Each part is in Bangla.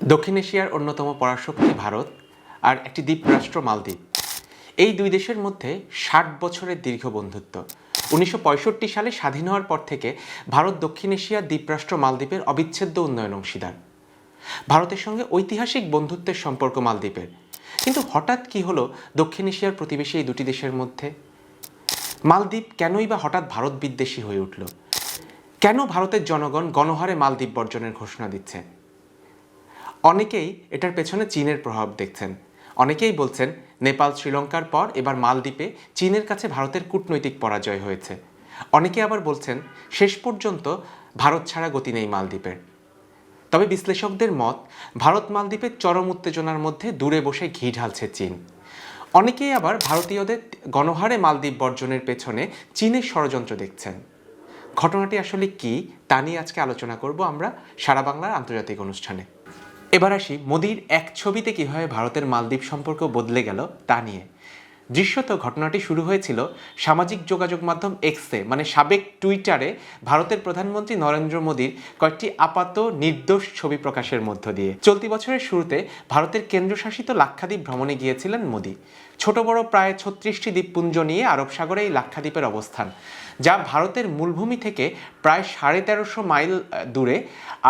দক্ষিণ এশিয়ার অন্যতম পরাশক্তি ভারত আর একটি দ্বীপরাষ্ট্র মালদ্বীপ। এই দুই দেশের মধ্যে ষাট বছরের দীর্ঘ বন্ধুত্ব। উনিশশো পঁয়ষট্টি সালে স্বাধীন হওয়ার পর থেকে ভারত দক্ষিণ এশিয়ার দ্বীপরাষ্ট্র মালদ্বীপের অবিচ্ছেদ্য উন্নয়ন অংশীদার। ভারতের সঙ্গে ঐতিহাসিক বন্ধুত্বের সম্পর্ক মালদ্বীপের। কিন্তু হঠাৎ কি হলো দক্ষিণ এশিয়ার প্রতিবেশী এই দুটি দেশের মধ্যে? মালদ্বীপ কেনই বা হঠাৎ ভারত বিদ্বেষী হয়ে উঠল? কেন ভারতের জনগণ গণহারে মালদ্বীপ বর্জনের ঘোষণা দিচ্ছে? অনেকেই এটার পেছনে চীনের প্রভাব দেখছেন। অনেকেই বলছেন, নেপাল, শ্রীলঙ্কার পর এবার মালদ্বীপে চীনের কাছে ভারতের কূটনৈতিক পরাজয় হয়েছে। অনেকে আবার বলছেন, শেষ পর্যন্ত ভারত ছাড়া গতি নেই মালদ্বীপের। তবে বিশ্লেষকদের মত, ভারত মালদ্বীপের চরম উত্তেজনার মধ্যে দূরে বসে ঘি ঢালছে চীন। অনেকেই আবার ভারতীয়দের গণহারে মালদ্বীপ বর্জনের পেছনে চীনের ষড়যন্ত্র দেখছেন। ঘটনাটি আসলে কি, তা নিয়ে আজকে আলোচনা করব আমরা সারা বাংলার আন্তর্জাতিক অনুষ্ঠানে। এবার আসি মোদির এক ছবিতে কীভাবে ভারতের মালদ্বীপ সম্পর্ক বদলে গেল তা নিয়ে। দৃশ্যত ঘটনাটি শুরু হয়েছিল সামাজিক যোগাযোগ মাধ্যম এক্সে মানে সাবেক টুইটারে ভারতের প্রধানমন্ত্রী নরেন্দ্র মোদীর কয়েকটি আপাত নির্দোষ ছবি প্রকাশের মধ্য দিয়ে। চলতি বছরের শুরুতে ভারতের কেন্দ্রশাসিত লাক্ষাদ্বীপ ভ্রমণে গিয়েছিলেন মোদী। ছোট বড় প্রায় ছত্রিশটি দ্বীপপুঞ্জ নিয়ে আরব সাগরে এই লাক্ষাদ্বীপের অবস্থান। যা ভারতের মূলভূমি থেকে প্রায় সাড়ে তেরোশো মাইল দূরে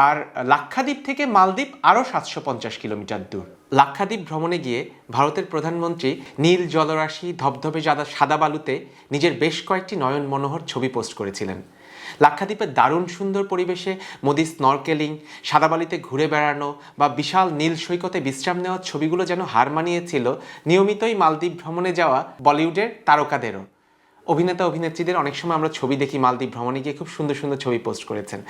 আর লাক্ষাদ্বীপ থেকে মালদ্বীপ আরও সাতশো পঞ্চাশ কিলোমিটার দূর। লাক্ষাদ্বীপ ভ্রমণে গিয়ে ভারতের প্রধানমন্ত্রী নীল জলরাশি ধবধবে সাদা সাদা বালুতে নিজের বেশ কয়েকটি নয়ন মনোহর ছবি পোস্ট করেছিলেন। লাক্ষাদ্বীপের দারুণ সুন্দর পরিবেশে মোদি স্নরকেলিং সাদাবালিতে ঘুরে বেড়ানো বা বিশাল নীল সৈকতে বিশ্রাম নেওয়ার ছবিগুলো যেন হার মানিয়েছিল, নিয়মিতই মালদ্বীপ ভ্রমণে যাওয়া বলিউডের তারকাদেরও। অভিনেতা, অভিনেত্রীদের অনেক সময় আমরা ছবি দেখি, মালদ্বীপ ভ্রমণে গিয়ে খুব সুন্দর সুন্দর ছবি পোস্ট করেছেন।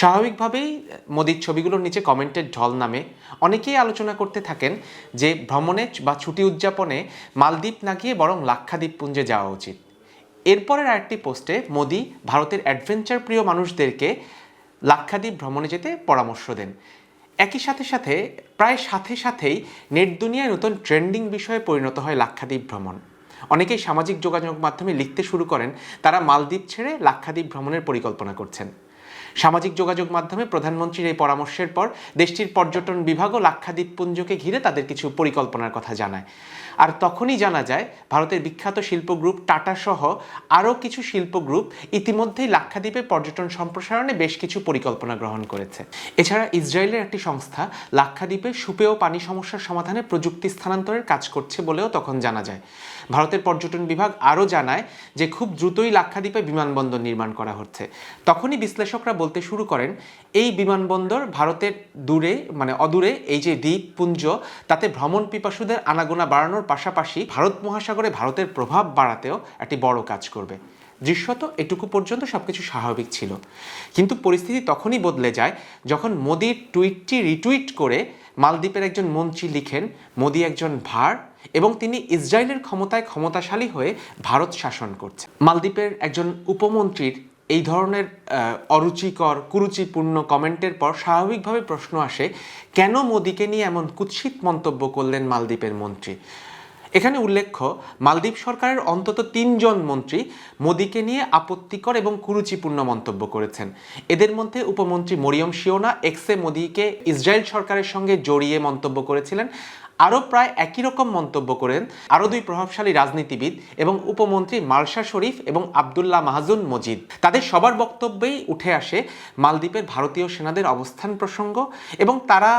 স্বাভাবিকভাবেই মোদির ছবিগুলোর নিচে কমেন্টের ঢল নামে অনেকেই আলোচনা করতে থাকেন যে ভ্রমণে বা ছুটি উদযাপনে মালদ্বীপ না গিয়ে বরং লাক্ষাদ্বীপ পুঞ্জে যাওয়া উচিত। এরপরের আরেকটি পোস্টে মোদি ভারতের অ্যাডভেঞ্চার প্রিয় মানুষদেরকে লাক্ষাদ্বীপ ভ্রমণে যেতে পরামর্শ দেন। একই সাথে সাথে প্রায় সাথে সাথেই নেট দুনিয়ায় নতুন ট্রেন্ডিং বিষয়ে পরিণত হয় লাক্ষাদ্বীপ ভ্রমণ। অনেকেই সামাজিক যোগাযোগ মাধ্যমে লিখতে শুরু করেন, তারা মালদ্বীপ ছেড়ে লাক্ষাদ্বীপ ভ্রমণের পরিকল্পনা করছেন। সামাজিক যোগাযোগ মাধ্যমে প্রধানমন্ত্রীর এই পরামর্শের পর দেশটির পর্যটন বিভাগও লাক্ষাদ্বীপ পুঞ্জকে ঘিরে তাদের কিছু পরিকল্পনার কথা জানায়। আর তখনই জানা যায় ভারতের বিখ্যাত শিল্প গ্রুপ টাটা সহ আরও কিছু শিল্প গ্রুপ ইতিমধ্যেই লাক্ষাদ্বীপে পর্যটন সম্প্রসারণে বেশ কিছু পরিকল্পনা গ্রহণ করেছে। এছাড়া ইসরায়েলের একটি সংস্থা লাক্ষাদ্বীপে সুপেয় পানি সমস্যার সমাধানে প্রযুক্তি স্থানান্তরের কাজ করছে বলেও তখন জানা যায়। ভারতের পর্যটন বিভাগ আরও জানায় যে খুব দ্রুতই লাক্ষাদ্বীপে বিমানবন্দর নির্মাণ করা হচ্ছে। তখনই বিশ্লেষকরা বলতে শুরু করেন, এই বিমানবন্দর ভারতের দূরে মানে অদূরে এই যে দ্বীপপুঞ্জ তাতে ভ্রমণ পিপাসুদের আনাগোনা বাড়ানোর পাশাপাশি ভারত মহাসাগরে ভারতের প্রভাব বাড়াতেও একটি বড় কাজ করবে। দৃশ্যত এটুকু পর্যন্ত সবকিছু স্বাভাবিক ছিল। কিন্তু পরিস্থিতি তখনই বদলে যায় যখন মোদির টুইটটি রিটুইট করে মালদ্বীপের একজন মন্ত্রী লিখেন, মোদি একজন ভার এবং তিনি ইসরায়েলের ক্ষমতায় ক্ষমতাশালী হয়ে ভারত শাসন করছে। মালদ্বীপের একজন উপমন্ত্রীর এই ধরনের অরুচিকর, কুরুচিপূর্ণ কমেন্টের পর স্বাভাবিকভাবে প্রশ্ন আসে, কেন মোদিকে নিয়ে এমন কুৎসিত মন্তব্য করলেন মালদ্বীপের মন্ত্রী? এখানে উল্লেখ্য, মালদ্বীপ সরকারের অন্তত তিনজন মন্ত্রী মোদিকে নিয়ে আপত্তিকর এবং কুরুচিপূর্ণ মন্তব্য করেছেন। এদের মধ্যে উপমন্ত্রী মরিয়ম শিওনা, এক্সে মোদিকে ইসরায়েল সরকারের সঙ্গে জড়িয়ে মন্তব্য করেছিলেন। আরও প্রায় একই রকম মন্তব্য করেন আরও দুই প্রভাবশালী রাজনীতিবিদ এবং উপমন্ত্রী মালশা শরীফ এবং আবদুল্লাহ মাহাজুন মজিদ। তাদের সবার বক্তব্যেই উঠে আসে মালদ্বীপের ভারতীয় সেনাদের অবস্থান প্রসঙ্গ এবং তারা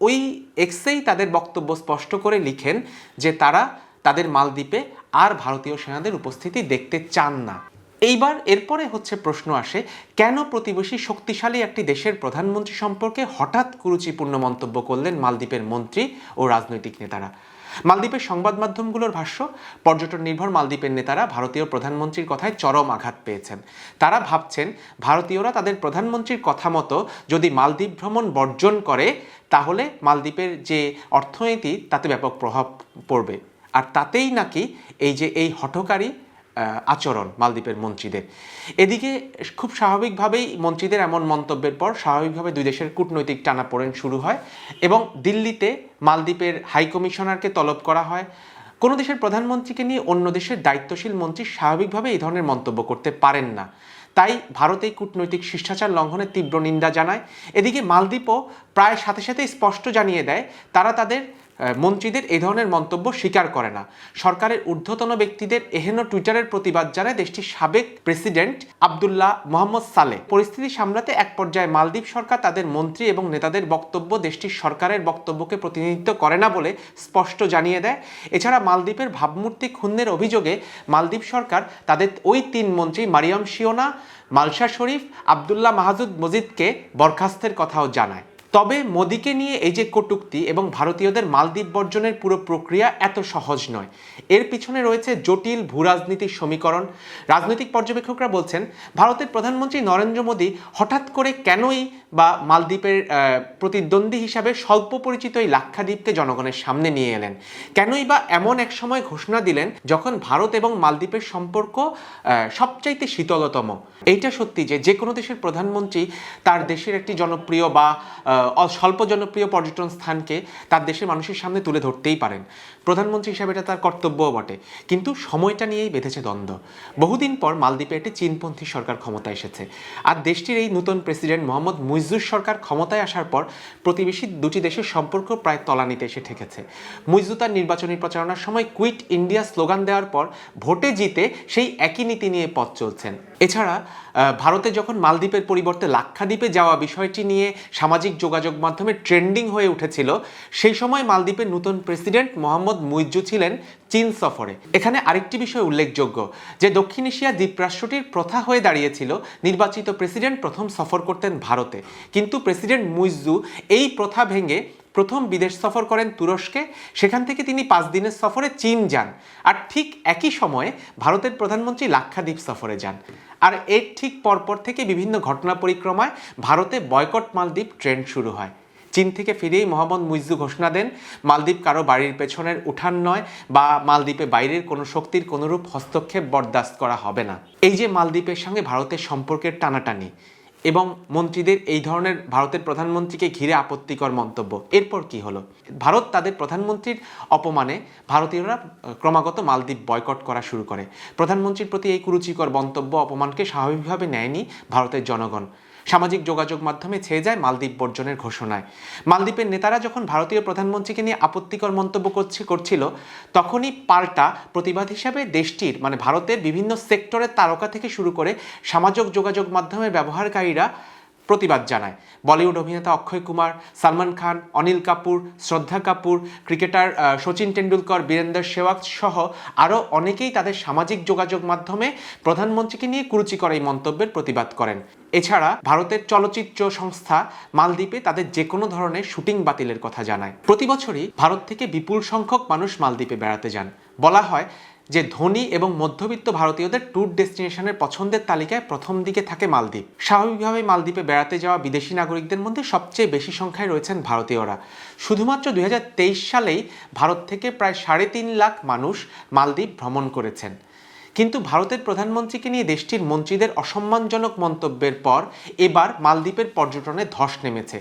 ওই এক্সেই তাদের বক্তব্য স্পষ্ট করে লিখেন যে তারা তাদের মালদ্বীপে আর ভারতীয় সেনাদের উপস্থিতি দেখতে চান না। এইবার এরপরে হচ্ছে প্রশ্ন আসে, কেন প্রতিবেশী শক্তিশালী একটি দেশের প্রধানমন্ত্রী সম্পর্কে হঠাৎ কুরুচিপূর্ণ মন্তব্য করলেন মালদ্বীপের মন্ত্রী ও রাজনৈতিক নেতারা? মালদ্বীপের সংবাদ মাধ্যমগুলোর ভাষ্য, পর্যটন নির্ভর মালদ্বীপের নেতারা ভারতীয় প্রধানমন্ত্রীর কথায় চরম আঘাত পেয়েছেন। তারা ভাবছেন, ভারতীয়রা তাদের প্রধানমন্ত্রীর কথা মতো যদি মালদ্বীপ ভ্রমণ বর্জন করে, তাহলে মালদ্বীপের যে অর্থনীতি, তাতে ব্যাপক প্রভাব পড়বে। আর তাতেই নাকি এই যে এই হঠকারী আচরণ মালদ্বীপের মন্ত্রীদের। এদিকে খুব স্বাভাবিকভাবেই মন্ত্রীদের এমন মন্তব্যের পর স্বাভাবিকভাবে দুই দেশের কূটনৈতিক টানাপোড়েন শুরু হয় এবং দিল্লিতে মালদ্বীপের হাইকমিশনারকে তলব করা হয়। কোনো দেশের প্রধানমন্ত্রীকে নিয়ে অন্য দেশের দায়িত্বশীল মন্ত্রী স্বাভাবিকভাবে এই ধরনের মন্তব্য করতে পারেন না। তাই ভারত এই কূটনৈতিক শিষ্টাচার লঙ্ঘনের তীব্র নিন্দা জানায়। এদিকে মালদ্বীপও প্রায় সাথে সাথে স্পষ্ট জানিয়ে দেয়, তারা তাদের মন্ত্রীদের এই ধরনের মন্তব্য স্বীকার করে না। সরকারের ঊর্ধ্বতন ব্যক্তিদের এহেন টুইটারের প্রতিবাদ জানায় দেশটির সাবেক প্রেসিডেন্ট আবদুল্লাহ মোহাম্মদ সালে পরিস্থিতি সামলাতে এক পর্যায়ে মালদ্বীপ সরকার তাদের মন্ত্রী এবং নেতাদের বক্তব্য দেশটির সরকারের বক্তব্যকে প্রতিনিধিত্ব করে না বলে স্পষ্ট জানিয়ে দেয়। এছাড়া মালদ্বীপের ভাবমূর্তি ক্ষুণ্ণের অভিযোগে মালদ্বীপ সরকার তাদের ওই তিন মন্ত্রী মারিয়াম শিওনা মালশা শরীফ, আবদুল্লাহ মাহাজুদ মজিদকে বরখাস্তের কথাও জানায়। তবে মোদিকে নিয়ে এই যে কটূক্তি এবং ভারতীয়দের মালদ্বীপ বর্জনের পুরো প্রক্রিয়া এত সহজ নয়। এর পিছনে রয়েছে জটিল ভূরাজনীতির সমীকরণ। রাজনৈতিক পর্যবেক্ষকরা বলছেন, ভারতের প্রধানমন্ত্রী নরেন্দ্র মোদী হঠাৎ করে কেনই বা মালদ্বীপের প্রতিদ্বন্দ্বী হিসাবে স্বল্প পরিচিত এই লাক্ষাদ্বীপকে জনগণের সামনে নিয়ে এলেন। কেনই বা এমন এক সময় ঘোষণা দিলেন যখন ভারত এবং মালদ্বীপের সম্পর্ক সবচাইতে শীতলতম। এইটা সত্যি যে যে কোনো দেশের প্রধানমন্ত্রী তার দেশের একটি জনপ্রিয় বা স্বল্প জনপ্রিয় পর্যটন স্থানকে তার দেশের মানুষের সামনে তুলে ধরতেই পারেন। প্রধানমন্ত্রী হিসাবে এটা তার কর্তব্যও বটে। কিন্তু সময়টা নিয়েই বেঁধেছে দ্বন্দ্ব। বহুদিন পর মালদ্বীপে একটি চীনপন্থী সরকার ক্ষমতায় এসেছে। আর দেশটির এই নতুন প্রেসিডেন্ট মোহাম্মদ মুইজুর সরকার ক্ষমতায় আসার পর প্রতিবেশী দুটি দেশের সম্পর্ক প্রায় তলানিতে এসে ঠেকেছে। মুইজু তার নির্বাচনী প্রচারণার সময় কুইট ইন্ডিয়া স্লোগান দেওয়ার পর ভোটে জিতে সেই একই নীতি নিয়ে পথ চলছেন। এছাড়া ভারতে যখন মালদ্বীপের পরিবর্তে লাক্ষাদ্বীপে যাওয়া বিষয়টি নিয়ে সামাজিক যোগাযোগ মাধ্যমে ট্রেন্ডিং হয়ে উঠেছিল, সেই সময় মালদ্বীপের নতুন প্রেসিডেন্ট মোহাম্মদ মুইজ্জু ছিলেন চীন সফরে। এখানে আরেকটি বিষয় উল্লেখযোগ্য, যে দক্ষিণ এশিয়া দ্বীপরাষ্ট্রটির প্রথা হয়ে দাঁড়িয়েছিল নির্বাচিত প্রেসিডেন্ট প্রথম সফর করতেন ভারতে। কিন্তু প্রেসিডেন্ট মুইজু এই প্রথা ভেঙে প্রথম বিদেশ সফর করেন তুরস্কে। সেখান থেকে তিনি পাঁচ দিনের সফরে চীন যান। আর ঠিক একই সময়ে ভারতের প্রধানমন্ত্রী লাক্ষাদ্বীপ সফরে যান। আর এর ঠিক পরপর থেকে বিভিন্ন ঘটনা পরিক্রমায় ভারতে বয়কট মালদ্বীপ ট্রেন্ড শুরু হয়। চীন থেকে ফিরেই মোহাম্মদ মুইজু ঘোষণা দেন, মালদ্বীপ কারও বাড়ির পেছনের উঠান নয় বা মালদ্বীপে বাইরের কোনো শক্তির কোনোরূপ হস্তক্ষেপ বরদাস্ত করা হবে না। এই যে মালদ্বীপের সঙ্গে ভারতের সম্পর্কের টানাটানি এবং মন্ত্রীদের এই ধরনের ভারতের প্রধানমন্ত্রীকে ঘিরে আপত্তিকর মন্তব্য, এরপর কি হলো? ভারত তাদের প্রধানমন্ত্রীর অপমানে ভারতীয়রা ক্রমাগত মালদ্বীপ বয়কট করা শুরু করে। প্রধানমন্ত্রীর প্রতি এই কুরুচিকর মন্তব্য, অপমানকে স্বাভাবিকভাবে নেয়নি ভারতের জনগণ। সামাজিক যোগাযোগ মাধ্যমে ছেয়ে যায় মালদ্বীপ বর্জনের ঘোষণায়। মালদ্বীপের নেতারা যখন ভারতীয় প্রধানমন্ত্রীকে নিয়ে আপত্তিকর মন্তব্য করছে করছিল, তখনই পাল্টা প্রতিবাদ হিসাবে দেশটির মানে ভারতের বিভিন্ন সেক্টরের তারকা থেকে শুরু করে সামাজিক যোগাযোগ মাধ্যমে ব্যবহারকারীরা প্রতিবাদ জানায়। বলিউড অভিনেতা অক্ষয় কুমার, সালমান খান, অনিল কাপুর, শ্রদ্ধা কাপুর, ক্রিকেটার সচিন টেন্ডুলকর বীরেন্দর সেহবাগ সহ আরও অনেকেই তাদের সামাজিক যোগাযোগ মাধ্যমে প্রধানমন্ত্রীকে নিয়ে কুরুচিকর এই মন্তব্যের প্রতিবাদ করেন। এছাড়া ভারতের চলচ্চিত্র সংস্থা মালদ্বীপে তাদের যে কোনো ধরনের শুটিং বাতিলের কথা জানায়। প্রতি বছরই ভারত থেকে বিপুল সংখ্যক মানুষ মালদ্বীপে বেড়াতে যান। বলা হয় যে ধনী এবং মধ্যবিত্ত ভারতীয়দের ট্যুর ডেস্টিনেশনের পছন্দের তালিকায় প্রথম দিকে থাকে মালদ্বীপ। স্বাভাবিকভাবে মালদ্বীপে বেড়াতে যাওয়া বিদেশি নাগরিকদের মধ্যে সবচেয়ে বেশি সংখ্যায় রয়েছেন ভারতীয়রা। শুধুমাত্র দু হাজার তেইশ সালেই ভারত থেকে প্রায় সাড়ে তিন লাখ মানুষ মালদ্বীপ ভ্রমণ করেছেন। কিন্তু ভারতের প্রধানমন্ত্রীকে নিয়ে দেশটির মন্ত্রীদের অসম্মানজনক মন্তব্যের পর এবার মালদ্বীপের পর্যটনে ধস নেমেছে।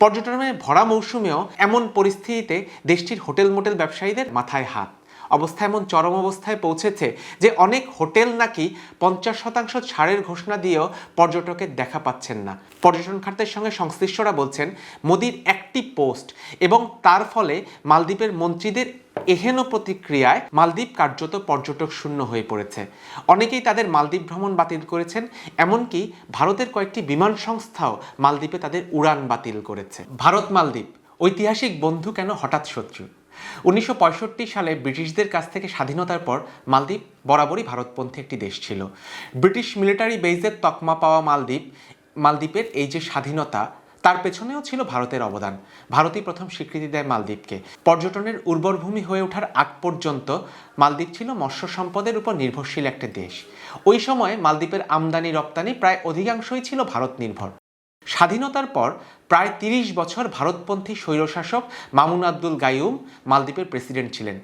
পর্যটনের ভরা মৌসুমেও এমন পরিস্থিতিতে দেশটির হোটেল মোটেল ব্যবসায়ীদের মাথায় হাত। অবস্থা এমন চরম অবস্থায় পৌঁছেছে যে অনেক হোটেল নাকি পঞ্চাশ শতাংশ ছাড়ের ঘোষণা দিয়েও পর্যটকের দেখা পাচ্ছেন না। পর্যটন খাতের সঙ্গে সংশ্লিষ্টরা বলছেন, মোদির একটি পোস্ট এবং তার ফলে মালদ্বীপের মন্ত্রীদের এহেন প্রতিক্রিয়ায় মালদ্বীপ কার্যত পর্যটক শূন্য হয়ে পড়েছে। অনেকেই তাদের মালদ্বীপ ভ্রমণ বাতিল করেছেন, এমনকি ভারতের কয়েকটি বিমান সংস্থাও মালদ্বীপে তাদের উড়ান বাতিল করেছে। ভারত মালদ্বীপ, ঐতিহাসিক বন্ধু কেন হঠাৎ শত্রু? উনিশশো পঁয়ষট্টি সালে ব্রিটিশদের কাছ থেকে স্বাধীনতার পর মালদ্বীপ বরাবরই ভারতপন্থী একটি দেশ ছিল। ব্রিটিশ মিলিটারি বেইজের তকমা পাওয়া মালদ্বীপ, মালদ্বীপের এই যে স্বাধীনতা, তার পেছনেও ছিল ভারতের অবদান। ভারতই প্রথম স্বীকৃতি দেয় মালদ্বীপকে। পর্যটনের উর্বর ভূমি হয়ে ওঠার আগ পর্যন্ত মালদ্বীপ ছিল মৎস্য সম্পদের উপর নির্ভরশীল একটা দেশ। ওই সময় মালদ্বীপের আমদানি রপ্তানি প্রায় অধিকাংশই ছিল ভারত নির্ভর। স্বাধীনতার পর প্রায় তিরিশ বছর ভারতপন্থী স্বৈরশাসক মামুন আব্দুল গায়ুম মালদ্বীপের প্রেসিডেন্ট ছিলেন।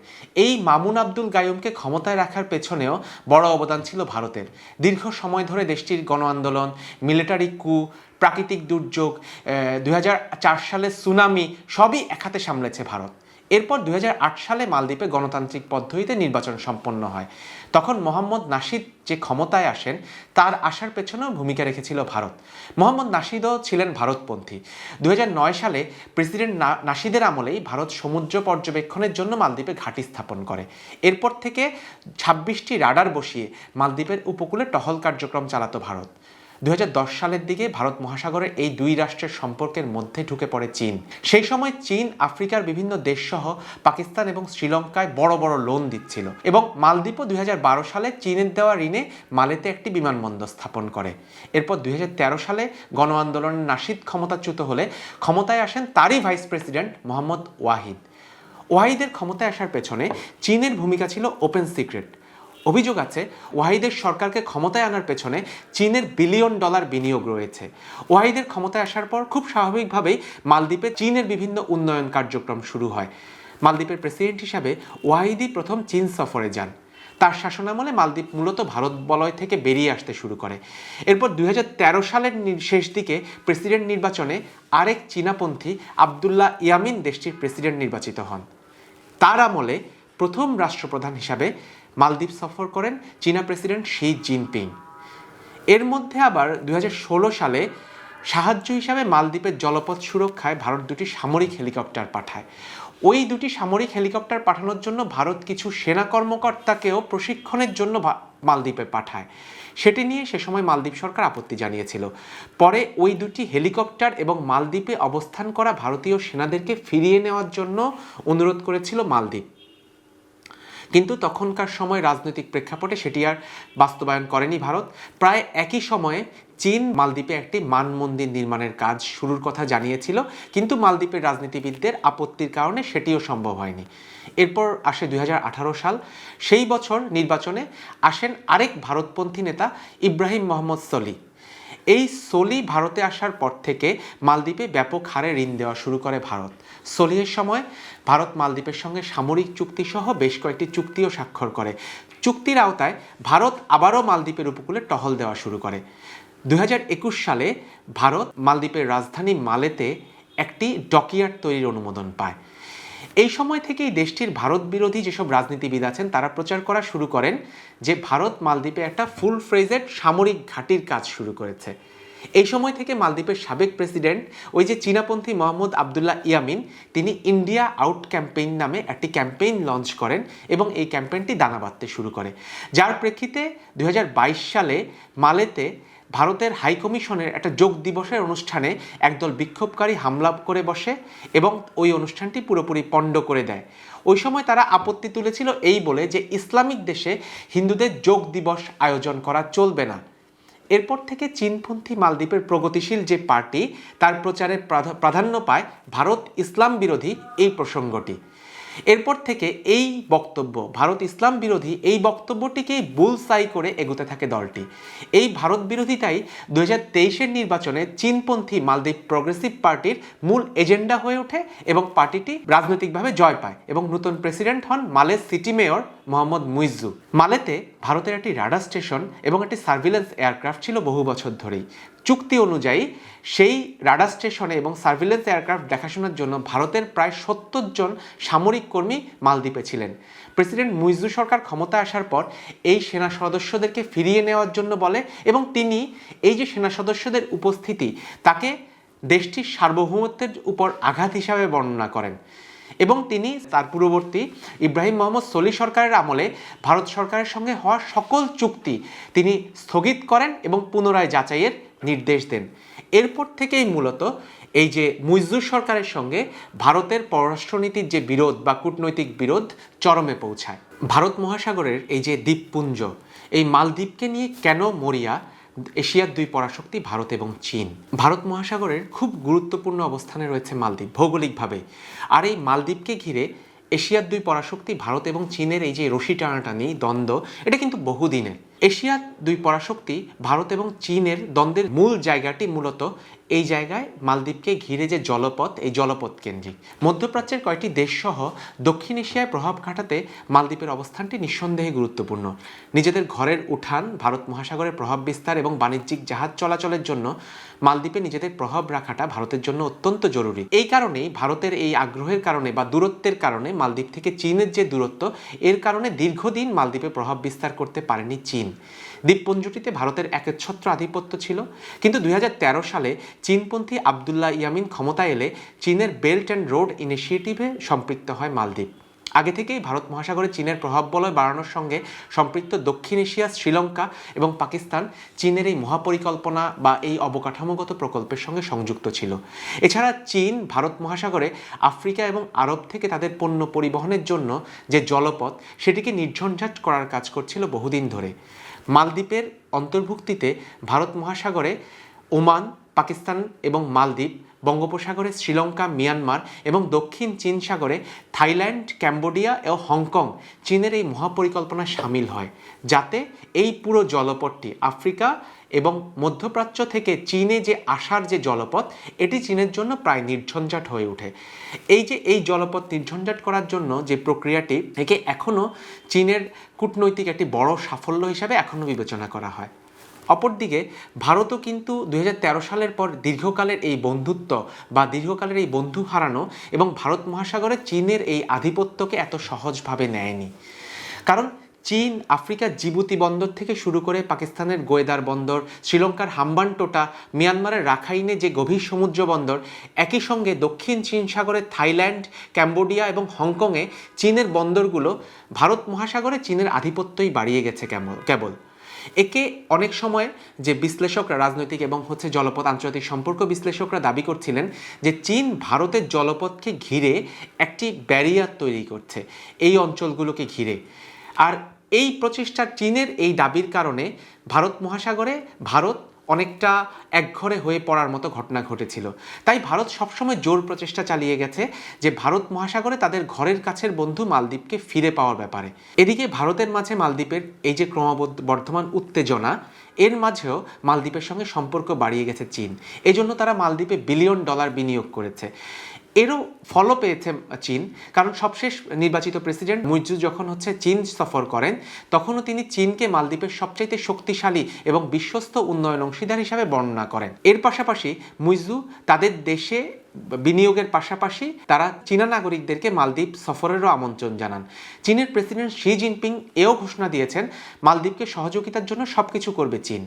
এই মামুন আব্দুল গায়ুমকে ক্ষমতায় রাখার পেছনেও বড় অবদান ছিল ভারতের। দীর্ঘ সময় ধরে দেশটির গণ আন্দোলন, মিলিটারি কু, প্রাকৃতিক দুর্যোগ দুই হাজার চার সালের সুনামি সবই একাতে সামলেছে ভারত। এরপর দুই হাজার আট সালে মালদ্বীপে গণতান্ত্রিক পদ্ধতিতে নির্বাচন সম্পন্ন হয়। তখন মোহাম্মদ নাশিদ যে ক্ষমতায় আসেন, তার আসার পেছনেও ভূমিকা রেখেছিল ভারত। মোহাম্মদ নাশিদও ছিলেন ভারতপন্থী। দুই হাজার নয় সালে প্রেসিডেন্ট নাশিদের আমলেই ভারত সমুদ্র পর্যবেক্ষণের জন্য মালদ্বীপে ঘাঁটি স্থাপন করে। এরপর থেকে ছাব্বিশটি রাডার বসিয়ে মালদ্বীপের উপকূলে টহল কার্যক্রম চালাতো ভারত। দুই হাজার দশ সালের দিকে ভারত মহাসাগরের এই দুই রাষ্ট্রের সম্পর্কের মধ্যে ঢুকে পড়ে চীন। সেই সময় চীন, আফ্রিকার বিভিন্ন দেশসহ পাকিস্তান এবং শ্রীলঙ্কায় বড় বড় লোন দিচ্ছিল এবং মালদ্বীপও দুই হাজার বারো সালে চীনের দেওয়া ঋণে মালেতে একটি বিমানবন্দর স্থাপন করে। এরপর দুই হাজার তেরো সালে গণ আন্দোলনের নাসিদ ক্ষমতাচ্যুত হলে ক্ষমতায় আসেন তারই ভাইস প্রেসিডেন্ট মোহাম্মদ ওয়াহিদ। ওয়াহিদের ক্ষমতায় আসার পেছনে চীনের ভূমিকা ছিল ওপেন সিক্রেট অভিযোগ আছে, ওয়াহিদের সরকারকে ক্ষমতায় আনার পেছনে চীনের বিলিয়ন ডলার বিনিয়োগ রয়েছে। ওয়াহিদের ক্ষমতায় আসার পর খুব স্বাভাবিকভাবেই মালদ্বীপে চীনের বিভিন্ন উন্নয়ন কার্যক্রম শুরু হয়। মালদ্বীপের প্রেসিডেন্ট হিসাবে ওয়াহিদি প্রথম চীন সফরে যান। তার শাসনামলে মালদ্বীপ মূলত ভারত বলয় থেকে বেরিয়ে আসতে শুরু করে। এরপর দুই হাজার তেরো সালের শেষ দিকে প্রেসিডেন্ট নির্বাচনে আরেক চীনাপন্থী আবদুল্লাহ ইয়ামিন দেশটির প্রেসিডেন্ট নির্বাচিত হন। তার আমলে প্রথম রাষ্ট্রপ্রধান হিসাবে মালদ্বীপ সফর করেন চীনা প্রেসিডেন্ট শি জিনপিং। এর মধ্যে আবার দু হাজার ষোলো সালে সাহায্য হিসাবে মালদ্বীপের জলপথ সুরক্ষায় ভারত দুটি সামরিক হেলিকপ্টার পাঠায়। ওই দুটি সামরিক হেলিকপ্টার পাঠানোর জন্য ভারত কিছু সেনা কর্মকর্তাকেও প্রশিক্ষণের জন্য মালদ্বীপে পাঠায়। সেটি নিয়ে সে সময় মালদ্বীপ সরকার আপত্তি জানিয়েছিল। পরে ওই দুটি হেলিকপ্টার এবং মালদ্বীপে অবস্থান করা ভারতীয় সেনাদেরকে ফিরিয়ে নেওয়ার জন্য অনুরোধ করেছিল মালদ্বীপ। কিন্তু তখনকার সময় রাজনৈতিক প্রেক্ষাপটে সেটি আর বাস্তবায়ন করেনি ভারত। প্রায় একই সময়ে চীন মালদ্বীপে একটি মান মন্দির নির্মাণের কাজ শুরুর কথা জানিয়েছিল, কিন্তু মালদ্বীপের রাজনীতিবিদদের আপত্তির কারণে সেটিও সম্ভব হয়নি। এরপর আসে দু হাজার আঠারো সাল। সেই বছর নির্বাচনে আসেন আরেক ভারতপন্থী নেতা, ইব্রাহিম মোহাম্মদ সলি। এই সলি ভারতে আসার পর থেকে মালদ্বীপে ব্যাপক হারে ঋণ দেওয়া শুরু করে ভারত। সলিহের সময় ভারত মালদ্বীপের সঙ্গে সামরিক চুক্তি সহ বেশ কয়েকটি চুক্তিও স্বাক্ষর করে। চুক্তির আওতায় ভারত আবারও মালদ্বীপের উপকূলে টহল দেওয়া শুরু করে। দু হাজার একুশ সালে ভারত মালদ্বীপের রাজধানী মালেতে একটি ডকিয়ার্ড তৈরির অনুমোদন পায়। এই সময় থেকেই দেশটির ভারত বিরোধী যেসব রাজনীতিবিদ আছেন, তারা প্রচার করা শুরু করেন যে ভারত মালদ্বীপে একটা ফুল ফ্রেজেড সামরিক ঘাঁটির কাজ শুরু করেছে। এই সময় থেকে মালদ্বীপের সাবেক প্রেসিডেন্ট ওই যে চীনাপন্থী মোহাম্মদ আবদুল্লাহ ইয়ামিন, তিনি ইন্ডিয়া আউট ক্যাম্পেইন নামে একটি ক্যাম্পেইন লঞ্চ করেন এবং এই ক্যাম্পেইনটি দানা বাঁধতে শুরু করে। যার প্রেক্ষিতে দু হাজার বাইশ সালে মালেতে ভারতের হাইকমিশনের একটা যোগ দিবসের অনুষ্ঠানে একদল বিক্ষোভকারী হামলা করে বসে এবং ওই অনুষ্ঠানটি পুরোপুরি পণ্ড করে দেয়। ওই সময় তারা আপত্তি তুলেছিল এই বলে যে ইসলামিক দেশে হিন্দুদের যোগ দিবস আয়োজন করা চলবে না। এরপর থেকে চীনপন্থী মালদ্বীপের প্রগতিশীল যে পার্টি, তার প্রচারে প্রাধান্য পায় ভারত ইসলাম বিরোধী এই প্রসঙ্গটি। এরপর থেকে এই বক্তব্য, ভারত ইসলাম বিরোধী, এই বক্তব্যটিকেই বুলসাই করে এগোতে থাকে দলটি। এই ভারত বিরোধিতাই দু হাজার তেইশের নির্বাচনে চীনপন্থী মালদ্বীপ প্রগ্রেসিভ পার্টির মূল এজেন্ডা হয়ে ওঠে এবং পার্টিটি রাজনৈতিকভাবে জয় পায় এবং নতুন প্রেসিডেন্ট হন মালের সিটি মেয়র মোহাম্মদ মুইজু মালেতে ভারতের একটি রাডার স্টেশন এবং একটি সার্ভিলেন্স এয়ারক্রাফট ছিল বহু বছর ধরেই। চুক্তি অনুযায়ী সেই রাডার স্টেশনে এবং সার্ভিলেন্স এয়ারক্রাফট দেখাশোনার জন্য ভারতের প্রায় সত্তর জন সামরিক কর্মী মালদ্বীপে ছিলেন। প্রেসিডেন্ট মুইজু সরকার ক্ষমতায় আসার পর এই সেনা সদস্যদেরকে ফিরিয়ে নেওয়ার জন্য বলে এবং তিনি এই যে সেনা সদস্যদের উপস্থিতি, তাকে দেশটির সার্বভৌমত্বের উপর আঘাত হিসাবে বর্ণনা করেন এবং তিনি তার পূর্ববর্তী ইব্রাহিম মোহাম্মদ সলি সরকারের আমলে ভারত সরকারের সঙ্গে হওয়া সকল চুক্তি তিনি স্থগিত করেন এবং পুনরায় যাচাইয়ের নির্দেশ দেন। এরপর থেকেই মূলত এই যে মুইজুর সরকারের সঙ্গে ভারতের পররাষ্ট্রনীতির যে বিরোধ বা কূটনৈতিক বিরোধ চরমে পৌঁছায়। ভারত মহাসাগরের এই যে দ্বীপপুঞ্জ, এই মালদ্বীপকে নিয়ে কেন মরিয়া, এশিয়ার দুই পরাশক্তি ভারত এবং চীন? ভারত মহাসাগরের খুব গুরুত্বপূর্ণ অবস্থানে রয়েছে মালদ্বীপ ভৌগোলিকভাবে। আর এই মালদ্বীপকে ঘিরে এশিয়ার দুই পরাশক্তি ভারত এবং চীনের এই যে রশি টানাটানি, দ্বন্দ্ব, এটা কিন্তু বহুদিনের। এশিয়ার দুই পরাশক্তি, ভারত এবং চীনের দ্বন্দ্বের মূল জায়গাটি মূলত এই জায়গায় মালদ্বীপকে ঘিরে যে জলপথ, এই জলপথ কেন্দ্রিক। মধ্যপ্রাচ্যের কয়েকটি দেশসহ দক্ষিণ এশিয়ায় প্রভাব খাটাতে মালদ্বীপের অবস্থানটি নিঃসন্দেহে গুরুত্বপূর্ণ। নিজেদের ঘরের উঠান, ভারত মহাসাগরের প্রভাব বিস্তার এবং বাণিজ্যিক জাহাজ চলাচলের জন্য মালদ্বীপে নিজেদের প্রভাব রাখাটা ভারতের জন্য অত্যন্ত জরুরি। এই কারণেই ভারতের এই আগ্রহের কারণে বা দূরত্বের কারণে মালদ্বীপ থেকে চীনের যে দূরত্ব, এর কারণে দীর্ঘদিন মালদ্বীপে প্রভাব বিস্তার করতে পারেনি চীন। দ্বীপপুঞ্জটিতে ভারতের একচ্ছত্র আধিপত্য ছিল, কিন্তু দুই হাজার তেরো সালে চীনপন্থী আবদুল্লাহ ইয়ামিন ক্ষমতায় এলে চীনের বেল্ট অ্যান্ড রোড ইনিশিয়েটিভে সম্পৃক্ত হয় মালদ্বীপ। আগে থেকেই ভারত মহাসাগরে চীনের প্রভাব বলয় বাড়ানোর সঙ্গে সম্পৃক্ত দক্ষিণ এশিয়া, শ্রীলঙ্কা এবং পাকিস্তান চীনের এই মহাপরিকল্পনা বা এই অবকাঠামোগত প্রকল্পের সঙ্গে সংযুক্ত ছিল। এছাড়া চীন, ভারত মহাসাগরে আফ্রিকা এবং আরব থেকে তাদের পণ্য পরিবহনের জন্য যে জলপথ, সেটিকে নির্ঝঞ্ঝাট করার কাজ করছিল বহুদিন ধরে। মালদ্বীপের অন্তর্ভুক্তিতে ভারত মহাসাগরে ওমান, পাকিস্তান এবং মালদ্বীপ বঙ্গোপসাগরে শ্রীলঙ্কা, মিয়ানমার এবং দক্ষিণ চীন সাগরে থাইল্যান্ড, ক্যাম্বোডিয়া ও হংকং চীনের এই মহাপরিকল্পনা সামিল হয়, যাতে এই পুরো জলপথটি আফ্রিকা এবং মধ্যপ্রাচ্য থেকে চীনে যে আসার যে জলপথ, এটি চীনের জন্য প্রায় নির্ঝঞ্ঝাট হয়ে ওঠে। এই যে এই জলপথ নির্ঝঞ্ঝাট করার জন্য যে প্রক্রিয়াটি, একে এখনও চীনের কূটনৈতিক একটি বড় সাফল্য হিসাবে এখনও বিবেচনা করা হয়। অপরদিকে ভারতও কিন্তু দু হাজার তেরো সালের পর দীর্ঘকালের এই বন্ধুত্ব বা দীর্ঘকালের এই বন্ধু হারানো এবং ভারত মহাসাগরে চীনের এই আধিপত্যকে এত সহজভাবে নেয়নি। কারণ চীন আফ্রিকার জিবুতি বন্দর থেকে শুরু করে পাকিস্তানের গোয়েদার বন্দর, শ্রীলঙ্কার হাম্বানটোটা মিয়ানমারের রাখাইনে যে গভীর সমুদ্র বন্দর, একই সঙ্গে দক্ষিণ চীন সাগরে থাইল্যান্ড, ক্যাম্বোডিয়া এবং হংকংয়ে চীনের বন্দরগুলো ভারত মহাসাগরে চীনের আধিপত্যই বাড়িয়ে গেছে কেবল। একে অনেক সময় যে বিশ্লেষকরা রাজনৈতিক এবং হচ্ছে জলপথ আন্তর্জাতিক সম্পর্ক বিশ্লেষকরা দাবি করছিলেন যে চীন ভারতের জলপথকে ঘিরে একটি ব্যারিয়ার তৈরি করছে, এই অঞ্চলগুলোকে ঘিরে। আর এই প্রচেষ্টা চীনের এই দাবির কারণে ভারত মহাসাগরে ভারত অনেকটা একঘরে হয়ে পড়ার মতো ঘটনা ঘটেছিল। তাই ভারত সবসময় জোর প্রচেষ্টা চালিয়ে গেছে যে ভারত মহাসাগরে তাদের ঘরের কাছের বন্ধু মালদ্বীপকে ফিরে পাওয়ার ব্যাপারে। এদিকে ভারতের মাঝে মালদ্বীপের এই যে ক্রমবর্ধমান উত্তেজনা, এর মাঝেও মালদ্বীপের সঙ্গে সম্পর্ক বাড়িয়ে গেছে চীন। এজন্য তারা মালদ্বীপে বিলিয়ন ডলার বিনিয়োগ করেছে। এরও ফলো পেয়েছে চীন। কারণ সবশেষ নির্বাচিত প্রেসিডেন্ট মুইজু যখন হচ্ছে চীন সফর করেন, তখনও তিনি চীনকে মালদ্বীপের সবচাইতে শক্তিশালী এবং বিশ্বস্ত উন্নয়ন অংশীদার হিসাবে বর্ণনা করেন। এর পাশাপাশি মুইজু তাদের দেশে বিনিয়োগের পাশাপাশি তারা চীনা নাগরিকদেরকে মালদ্বীপ সফরেরও আমন্ত্রণ জানান। চীনের প্রেসিডেন্ট শি জিনপিং এও ঘোষণা দিয়েছেন, মালদ্বীপকে সহযোগিতার জন্য সবকিছু করবে চীন।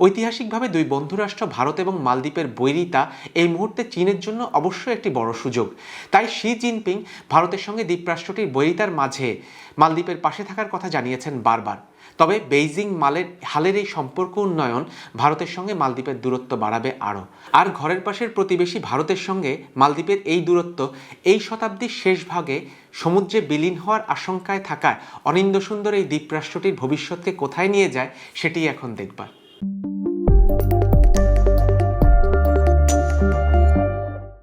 ঐতিহাসিকভাবে দুই বন্ধুরাষ্ট্র, ভারত এবং মালদ্বীপের বৈরিতা এই মুহূর্তে চীনের জন্য অবশ্যই একটি বড় সুযোগ। তাই শি জিনপিং ভারতের সঙ্গে দ্বীপরাষ্ট্রটির বৈরিতার মাঝে মালদ্বীপের পাশে থাকার কথা জানিয়েছেন বারবার। তবে বেইজিং মালের, হালের এই সম্পর্ক উন্নয়ন ভারতের সঙ্গে মালদ্বীপের দূরত্ব বাড়াবে আরও। আর ঘরের পাশের প্রতিবেশী ভারতের সঙ্গে মালদ্বীপের এই দূরত্ব এই শতাব্দীর শেষ ভাগে সমুদ্রে বিলীন হওয়ার আশঙ্কায় থাকায় অনিন্দ সুন্দর এই দ্বীপরাষ্ট্রটির ভবিষ্যৎকে কোথায় নিয়ে যায় সেটি এখন দেখবার।